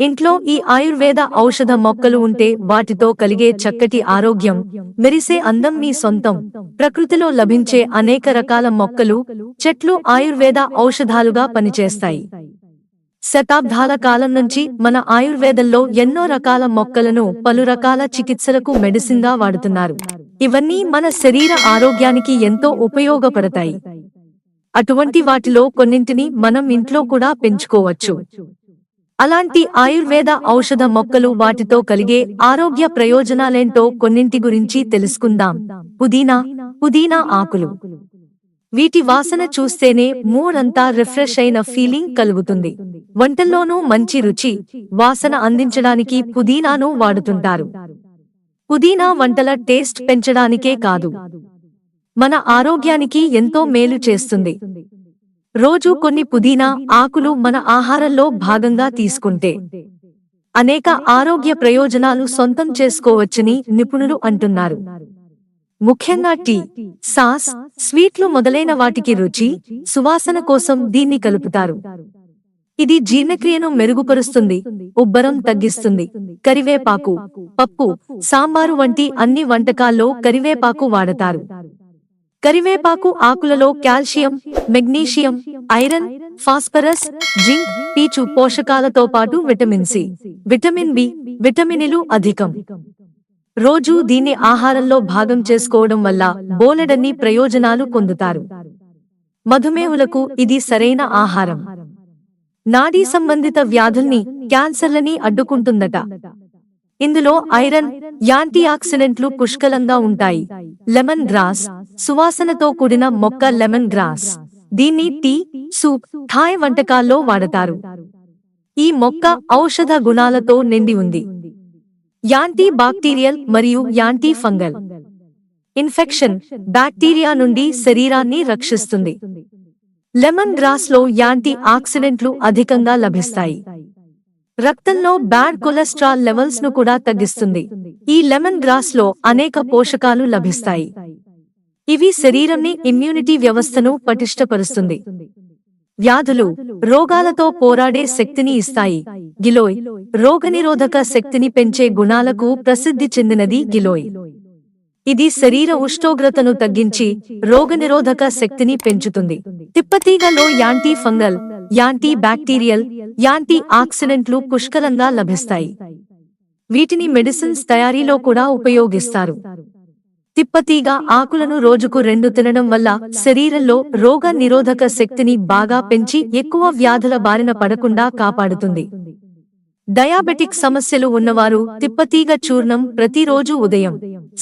ఇంట్లో ఈ ఆయుర్వేద ఔషధ మొక్కలు ఉంటే వాటితో కలిగే చక్కటి ఆరోగ్యం మెరిసే అందం మీ సొంతం. ప్రకృతిలో లభించే అనేక రకాల మొక్కలు చెట్లు ఆయుర్వేద ఔషధాలుగా పనిచేస్తాయి. శతాబ్దాల కాలం నుంచి మన ఆయుర్వేదంలో ఎన్నో రకాల మొక్కలను పలు రకాల చికిత్సలకు మెడిసిన్గా వాడుతున్నారు. ఇవన్నీ మన శరీర ఆరోగ్యానికి ఎంతో ఉపయోగపడతాయి. అటువంటి వాటిలో కొన్నింటిని మనం ఇంట్లో కూడా పెంచుకోవచ్చు. అలాంటి ఆయుర్వేద ఔషధ మొక్కలు వాటితో కలిగే ఆరోగ్య ప్రయోజనాలేంటో కొన్నింటి గురించి తెలుసుకుందాం. పుదీనా పుదీనా ఆకులు. వీటి వాసన చూస్తేనే మూడంతా రిఫ్రెష్ అయిన ఫీలింగ్ కలుగుతుంది. వంటల్లోనూ మంచి రుచి వాసన అందించడానికి పుదీనాను వాడుతుంటారు. పుదీనా వంటల టేస్ట్ పెంచడానికే కాదు. మన ఆరోగ్యానికి ఎంతో మేలు చేస్తుంది. రోజు కొన్ని పుదీనా ఆకులు మన ఆహారంలో భాగంగా తీసుకుంటే అనేక ఆరోగ్య ప్రయోజనాలు సొంతం చేసుకోవచ్చని నిపుణులు అంటున్నారు. ముఖ్యంగా టీ సాస్ స్వీట్లు మొదలైన వాటికి రుచి సువాసన కోసం దీన్ని కలుపుతారు. ఇది జీర్ణక్రియను మెరుగుపరుస్తుంది ఉబ్బరం తగ్గిస్తుంది కరివేపాకు పప్పు సాంబారు వంటి అన్ని వంటకాల్లో కరివేపాకు వాడతారు. కరివేపాకు ఆకులలో calcium magnesium iron phosphorus zinc పీచు పోషకాలతో పాటు విటమిన్ సి. విటమిన్ బి విటమినులు అధికం. రోజూ దీన్ని ఆహారంలో భాగం చేసుకోవడం వల్ల బోలెడన్ని ప్రయోజనాలు పొందుతారు. మధుమేహులకు ఇది సరైన ఆహారం. నాడీ సంబంధిత వ్యాధుల్ని క్యాన్సర్లని అడ్డుకుంటుందట. ఇందులో ఐరన్ యాంటీ ఆక్సిడెంట్లు పుష్కలంగా ఉంటాయి. లెమన్ గ్రాస్ సువాసనతో కూడిన మొక్క లెమన్ గ్రాస్. దీన్ని టీ సూప్ థాయ్ వంటకాల్లో వాడతారు. ఈ మొక్క ఔషధ గుణాలతో నిండి ఉంది. యాంటీ బాక్టీరియల్ మరియు యాంటీ ఫంగల్. ఇన్ఫెక్షన్ బ్యాక్టీరియా నుండి శరీరాన్ని రక్షిస్తుంది. లెమన్ గ్రాస్లో యాంటీ ఆక్సిడెంట్లు అధికంగా లభిస్తాయి. రక్తంలో బ్యాడ్ కొలెస్ట్రాల్ లెవెల్స్ను కూడా తగ్గిస్తుంది. ఈ లెమన్ గ్రాస్లో అనేక పోషకాలు లభిస్తాయి. ఇవి శరీరంని ఇమ్యూనిటీ వ్యవస్థను పటిష్టపరుస్తుంది. వ్యాధులు రోగాలతో పోరాడే శక్తిని ఇస్తాయి. గిలోయ్ రోగనిరోధక శక్తిని పెంచే గుణాలకు ప్రసిద్ధి చెందినది గిలోయ్. ఇది శరీర ఉష్ణోగ్రతను తగ్గించి రోగనిరోధక శక్తిని పెంచుతుంది. తిప్పతీగలో anti fungal anti bacterial anti ఆక్సిడెంట్లు పుష్కలంగా లభిస్తాయి. వీటిని మెడిసిన్స్ తయారీలో కూడా ఉపయోగిస్తారు. తిప్పతీగ ఆకులను రోజుకు రెండు తినడం వల్ల శరీరంలో రోగ నిరోధక శక్తిని బాగా పెంచి ఎక్కువ వ్యాధుల బారిన పడకుండా కాపాడుతుంది. డయాబెటిక్ సమస్యలు ఉన్నవారు తిప్పతీగ చూర్ణం ప్రతిరోజు ఉదయం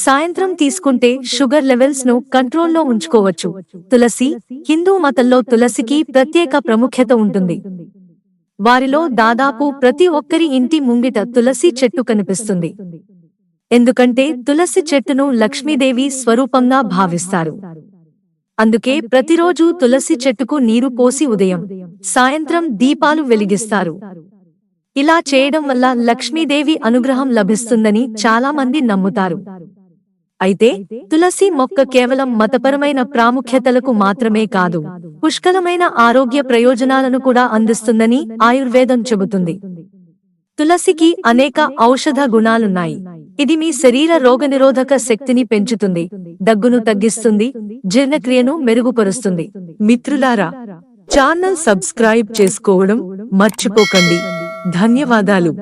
సాయంత్రం తీసుకుంటే షుగర్ లెవెల్స్ను కంట్రోల్లో ఉంచుకోవచ్చు. తులసి హిందూ మతంలో తులసికి ప్రత్యేక ప్రాముఖ్యత ఉంటుంది. వారిలో దాదాపు ప్రతి ఒక్కరి ఇంటి ముంగిట తులసి చెట్టు కనిపిస్తుంది. ఎందుకంటే తులసి చెట్టును లక్ష్మీదేవి స్వరూపంగా భావిస్తారు. అందుకే ప్రతిరోజు తులసి చెట్టుకు నీరు పోసి ఉదయం సాయంత్రం దీపాలు వెలిగిస్తారు. ఇలా చేయడం వల్ల లక్ష్మీదేవి అనుగ్రహం లభిస్తుందని చాలా మంది నమ్ముతారు. అయితే తులసి మొక్క కేవలం మతపరమైన ప్రాముఖ్యతలకు మాత్రమే కాదు పుష్కలమైన ఆరోగ్య ప్రయోజనాలను కూడా అందిస్తుందని ఆయుర్వేదం చెబుతుంది. తులసికి అనేక ఔషధ గుణాలున్నాయి. ఇది మీ శరీర రోగనిరోధక శక్తిని పెంచుతుంది దగ్గును తగ్గిస్తుంది జీర్ణక్రియను మెరుగుపరుస్తుంది. మిత్రులారా ఛానల్ సబ్స్క్రైబ్ చేసుకోవడం మర్చిపోకండి. ధన్యవాదాలు.